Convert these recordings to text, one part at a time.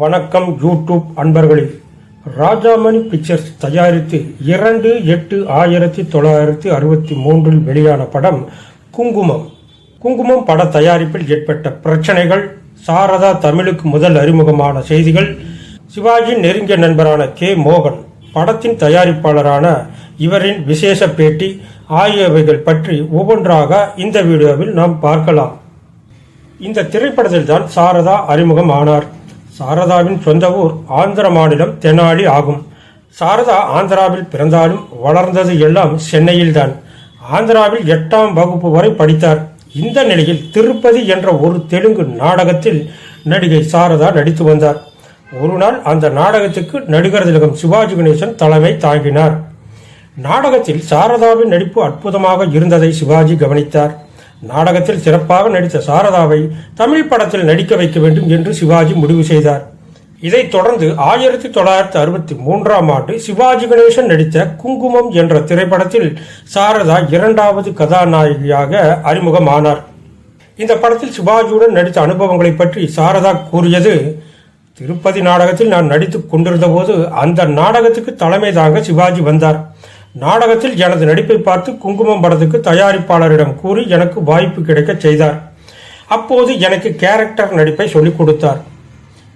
வணக்கம் யூடியூப் அன்பர்களே. ராஜாமணி பிக்சர்ஸ் தயாரித்து இரண்டு எட்டு ஆயிரத்தி தொள்ளாயிரத்தி அறுபத்தி மூன்றில் வெளியான படம் குங்குமம். குங்குமம் பட தயாரிப்பில் ஏற்பட்ட பிரச்சனைகள் சாரதா தமிழுக்கு முதல் அறிமுகமான செய்திகள் சிவாஜியின் நெருங்கிய நண்பரான கே மோகன் படத்தின் தயாரிப்பாளரான இவரின் விசேஷ பேட்டி ஆகியவைகள் பற்றி ஒவ்வொன்றாக இந்த வீடியோவில் நாம் பார்க்கலாம். இந்த திரைப்படத்தில் தான் சாரதா அறிமுகம் ஆனார். சாரதாவின் சொந்த ஊர் ஆந்திர மாநிலம் தெனாலி ஆகும். சாரதா ஆந்திராவில் பிறந்தாலும் வளர்ந்தது எல்லாம் சென்னையில்தான். ஆந்திராவில் எட்டாம் வகுப்பு வரை படித்தார். இந்த நிலையில் திருப்பதி என்ற ஒரு தெலுங்கு நாடகத்தில் நடிகை சாரதா நடித்து வந்தார். ஒரு நாள் அந்த நாடகத்துக்கு நடிகர் திலகம் சிவாஜி கணேசன் தலைமை தாங்கினார். நாடகத்தில் சாரதாவின் நடிப்பு அற்புதமாக இருந்ததை சிவாஜி கவனித்தார். நாடகத்தில் சிறப்பாக நடித்த சாரதாவை தமிழ் படத்தில் நடிக்க வைக்க வேண்டும் என்று சிவாஜி முடிவு செய்தார். இதைத் தொடர்ந்து ஆயிரத்தி தொள்ளாயிரத்தி அறுபத்தி மூன்றாம் ஆண்டு சிவாஜி கணேசன் நடித்த குங்குமம் என்ற திரைப்படத்தில் சாரதா இரண்டாவது கதாநாயகியாக அறிமுகமானார். இந்த படத்தில் சிவாஜியுடன் நடித்த அனுபவங்களை பற்றி சாரதா கூறியது திருப்பதி நாடகத்தில் நான் நடித்துக் கொண்டிருந்த போது அந்த நாடகத்துக்கு தலைமை தாங்க சிவாஜி வந்தார். நாடகத்தில் எனது நடிப்பை பார்த்து குங்குமம் படத்துக்கு தயாரிப்பாளரிடம் கூறி எனக்கு வாய்ப்பு கிடைக்க செய்தார். அப்போது எனக்கு கேரக்டர் நடிப்பை சொல்லிக் கொடுத்தார்.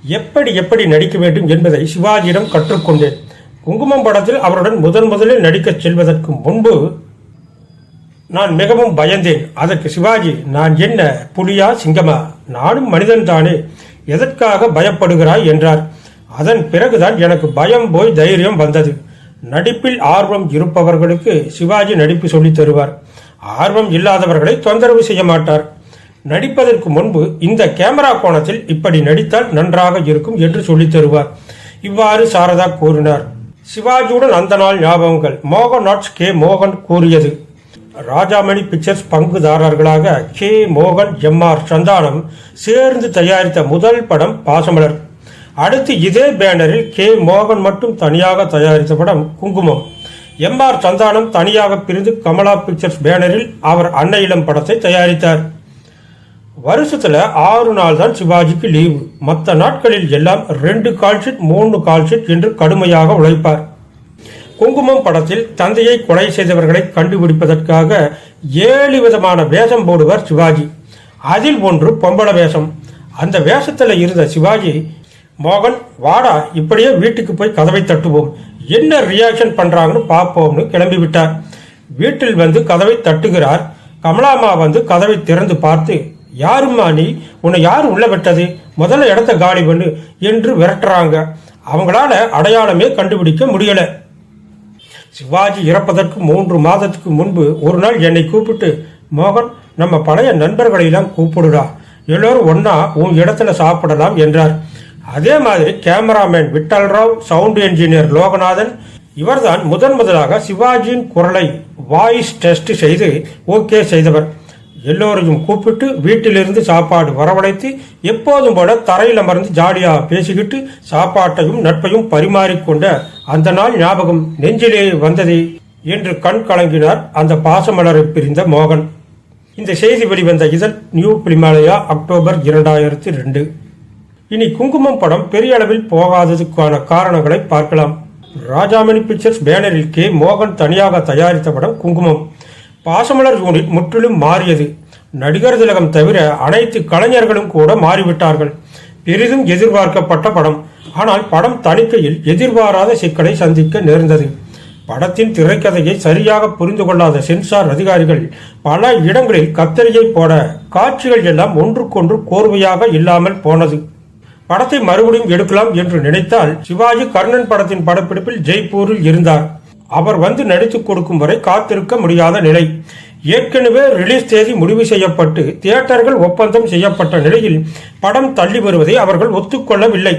எப்படி எப்படி நடிக்க வேண்டும் என்பதை சிவாஜியிடம் கற்றுக்கொண்டேன். குங்குமம் படத்தில் அவருடன் முதன் முதலில் நடிக்கச் செல்வதற்கு முன்பு நான் மிகவும் பயந்தேன். அதற்கு சிவாஜி நான் என்ன புலியா சிங்கமா? நானும் மனிதன் தானே. எதற்காக பயப்படுகிறாய்? என்றார். அதன் பிறகுதான் எனக்கு பயம் போய் தைரியம் வந்தது. நடிப்பில் ஆர்வம் இருப்பவர்களுக்கு சிவாஜி நடிப்பு சொல்லித் தருவார். ஆர்வம் இல்லாதவர்களை தொந்தரவு செய்ய மாட்டார். நடிப்பதற்கு முன்பு இந்த கேமரா கோணத்தில் இப்படி நடித்தால் நன்றாக இருக்கும் என்று சொல்லித் தருவார். இவ்வாறு சாரதா கூறினார். சிவாஜியுடன் அந்த நாள் ஞாபகங்கள். மோகன் நாட்ஸ் கே. மோகன் கூறியது. ராஜாமணி பிக்சர்ஸ் பங்குதாரர்களாக கே. மோகன் எம். ஆர். சந்தானம் சேர்ந்து தயாரித்த முதல் படம் பாசமலர். அடுத்து இதே பேனரில் கே மோகன் மட்டும் தனியாக தயாரித்த படம் குங்குமம். எம் ஆர் சந்தானம் தனியாக பிரிந்து கமலா பிக்சர்ஸ் பேனரில் அவர் அன்னையிடம் படத்தை தயாரித்தார். வருஷத்துல ஆறு நாள் தான் சிவாஜிக்கு லீவு. மற்ற நாட்களில் எல்லாம் ரெண்டு கால்ஷீட் மூணு கால்ஷீட் என்று கடுமையாக உழைப்பார். குங்குமம் படத்தில் தந்தையை கொலை செய்தவர்களை கண்டுபிடிப்பதற்காக ஏழு விதமான வேஷம் போடுவார் சிவாஜி. அதில் ஒன்று பொம்பள வேஷம். அந்த வேஷத்தில் இருந்த சிவாஜி மோகன் வாடா இப்படியே வீட்டுக்கு போய் கதவை தட்டுவோம். என்ன ரியாக்ஷன் பண்றாங்கன்னு பார்ப்போம்னு கிளம்பி விட்டார். வீட்டில் வந்து கதவை தட்டுகிறார். கமலாமா வந்து கதவை திறந்து பார்த்து யாரும்மா நீ? உன்னை யார் உள்ள விட்டது? முதல்ல இடத்த காலி பண்ணு என்று விரட்டுறாங்க. அவங்களால அடையாளமே கண்டுபிடிக்க முடியல. சிவாஜி இறப்பதற்கு மூன்று மாதத்துக்கு முன்பு ஒரு நாள் என்னை கூப்பிட்டு மோகன் நம்ம பழைய நண்பர்களையெல்லாம் கூப்பிடுறா கூப்பிடுடா. எல்லோரும் ஒன்னா உன் இடத்துல சாப்பிடலாம் என்றார். அதே மாதிரி cameraman Vittal Rao sound engineer Loganathan இவர்தான் முதன் முதலாக சிவாஜியின் குரலை வாய்ஸ் டெஸ்ட் செய்து ஓகே செய்தவர். எல்லோரையும் கூப்பிட்டு வீட்டிலிருந்து சாப்பாடு வரவழைத்து எப்போதும் போல தரையில் அமர்ந்து ஜாடியாக பேசிக்கிட்டு சாப்பாட்டையும் நட்பையும் பரிமாறிக்கொண்ட அந்த நாள் ஞாபகம் நெஞ்சிலே வந்ததே என்று கண் கலங்கினார் அந்த பாசமலரை பிரிந்த மோகன். இந்த செய்தி வெளிவந்த இதழ் நியூ பிலிமாலயா அக்டோபர் இரண்டாயிரத்தி ரெண்டு. இனி குங்குமம் படம் பெரிய அளவில் போகாததுக்கான காரணங்களை பார்க்கலாம். ராஜாமணி பிக்சர்ஸ் பேனரில் கே. மோகன் தனியாக தயாரித்த படம் குங்குமம். பாசமலர் யூனிட் முற்றிலும் மாறியது. நடிகர் திலகம் தவிர அனைத்து கலைஞர்களும் கூட மாறிவிட்டார்கள். பெரிதும் எதிர்பார்க்கப்பட்ட படம். ஆனால் படம் தணிக்கையில் எதிர்பாராத சிக்கலை சந்திக்க நேர்ந்தது. படத்தின் திரைக்கதையை சரியாக புரிந்து கொள்ளாத சென்சார் அதிகாரிகள் பல இடங்களில் கத்தரியை போட காட்சிகள் எல்லாம் ஒன்றுக்கொன்று கோர்வையாக இல்லாமல் போனது. படத்தை மறுபடியும் எடுக்கலாம் என்று நினைத்தால் சிவாஜி கர்ணன் படத்தின் படப்பிடிப்பில் ஜெய்ப்பூரில் இருந்தார். அவர் வந்து நடித்துக் கொடுக்கும் வரை காத்திருக்க முடியாத நிலை. ஏற்கனவே ரிலீஸ் தேதி முடிவு செய்யப்பட்டு தியேட்டர்கள் ஒப்பந்தம் செய்யப்பட்ட நிலையில் படம் தள்ளி வருவதை அவர்கள் ஒத்துக்கொள்ளவில்லை.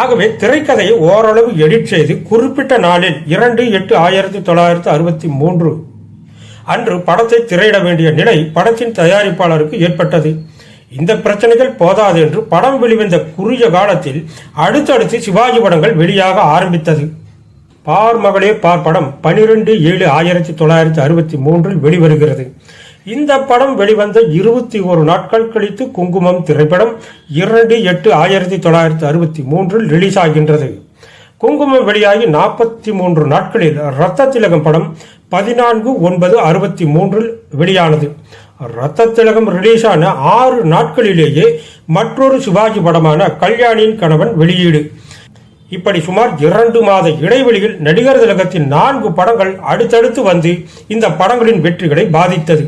ஆகவே திரைக்கதையை ஓரளவு எடிட் செய்து குறிப்பிட்ட நாளில் இரண்டு எட்டு ஆயிரத்தி தொள்ளாயிரத்தி அறுபத்தி மூன்று அன்று படத்தை திரையிட வேண்டிய நிலை படத்தின் தயாரிப்பாளருக்கு ஏற்பட்டது. இந்த பிரச்சனைகள் போதாது என்று படம் வெளிவந்த குறுகிய காலத்தில் அடுத்தடுத்து சிவாஜி படங்கள் வெளியாக ஆரம்பித்தது. பார் மகளே பார் படம் பனிரெண்டு ஏழு ஆயிரத்தி தொள்ளாயிரத்தி அறுபத்தி மூன்றில் வெளிவருகிறது. இந்த படம் வெளிவந்த இருபத்தி ஒரு நாட்கள் கழித்து குங்குமம் திரைப்படம் இரண்டு எட்டு ஆயிரத்தி தொள்ளாயிரத்தி அறுபத்தி மூன்றில் ரிலீஸ் ஆகின்றது. குங்குமம் வெளியாகி நாற்பத்தி மூன்று நாட்களில் ரத்த திலகம் படம் பதினான்கு ஒன்பது அறுபத்தி மூன்றில் வெளியானது. ரத்த திலகம் ரிலீஸான ஆறு நாட்களிலேயே மற்றொரு சிவாஜி படமான கல்யாணியின் கணவன் வெளியீடு. இப்படி சுமார் இரண்டு மாத இடைவெளியில் நடிகர் திலகத்தின் நான்கு படங்கள் அடுத்தடுத்து வந்து இந்த படங்களின் வெற்றிகளை பாதித்தது.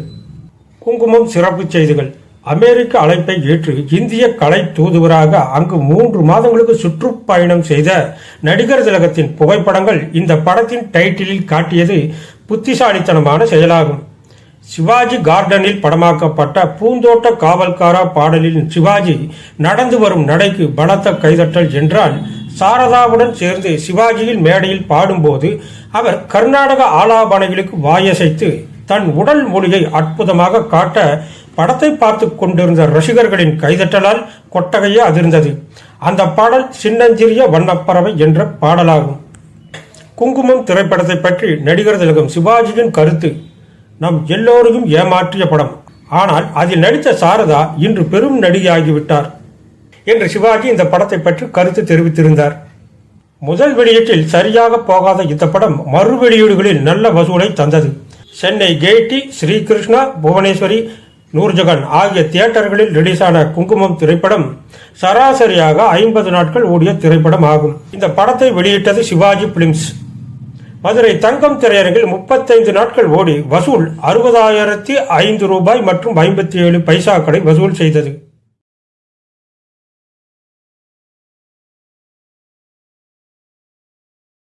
குங்குமம் சிறப்பு செய்திகள். அமெரிக்க அழைப்பை ஏற்று இந்திய கலை தூதுவராக அங்கு மூன்று மாதங்களுக்கு சுற்றுப்பயணம் செய்த நடிகர் திலகத்தின் புகைப்படங்கள் இந்த படத்தின் டைட்டிலில் காட்டியது புத்திசாலித்தனமான செயலாகும். சிவாஜி கார்டனில் படமாக்கப்பட்ட பூந்தோட்ட காவல்காரா பாடலில் சிவாஜி நடந்து வரும் நடைக்கு பலத்த கைதட்டல் என்றால் சாரதாவுடன் சேர்ந்து சிவாஜியின் மேடையில் பாடும்போது அவர் கர்நாடக ஆலாபனைகளுக்கு வாயசைத்து தன் உடல் மொழியை அற்புதமாக காட்ட படத்தை பார்த்து கொண்டிருந்த ரசிகர்களின் கைதட்டலால் கொட்டகையே அதிர்ந்தது. அந்த பாடல் சின்னஞ்சிறிய வண்ணப்பறவை என்ற பாடலாகும். குங்குமம் திரைப்படத்தை பற்றி நடிகர் திலகம் சிவாஜியின் கருத்து நம் எல்லோரையும் ஏமாற்றிய படம். ஆனால் அதில் நடித்த சாரதா இன்று பெரும் நடிகையாகிவிட்டார். என்று சிவாஜி இந்த படத்தை பற்றி கருத்து தெரிவித்திருந்தார். முதல் வெளியீட்டில் சரியாக போகாத இந்த படம் மறு வெளியீடுகளில் நல்ல வசூலை தந்தது. சென்னை கேட்டி ஸ்ரீகிருஷ்ணா புவனேஸ்வரி நூர்ஜகன் ஆகிய தியேட்டர்களில் ரிலீஸான குங்குமம் திரைப்படம் சராசரியாக ஐம்பது நாட்கள் ஓடிய திரைப்படம் ஆகும் இந்த படத்தை வெளியிட்டது சிவாஜி பிலிம்ஸ் மதுரை தங்கம் திரையரங்கில் முப்பத்தைந்து நாட்கள் ஓடி வசூல் அறுபதாயிரத்தி ஐந்து ரூபாய் மற்றும் ஐம்பத்தி ஏழு பைசாக்களை வசூல் செய்தது.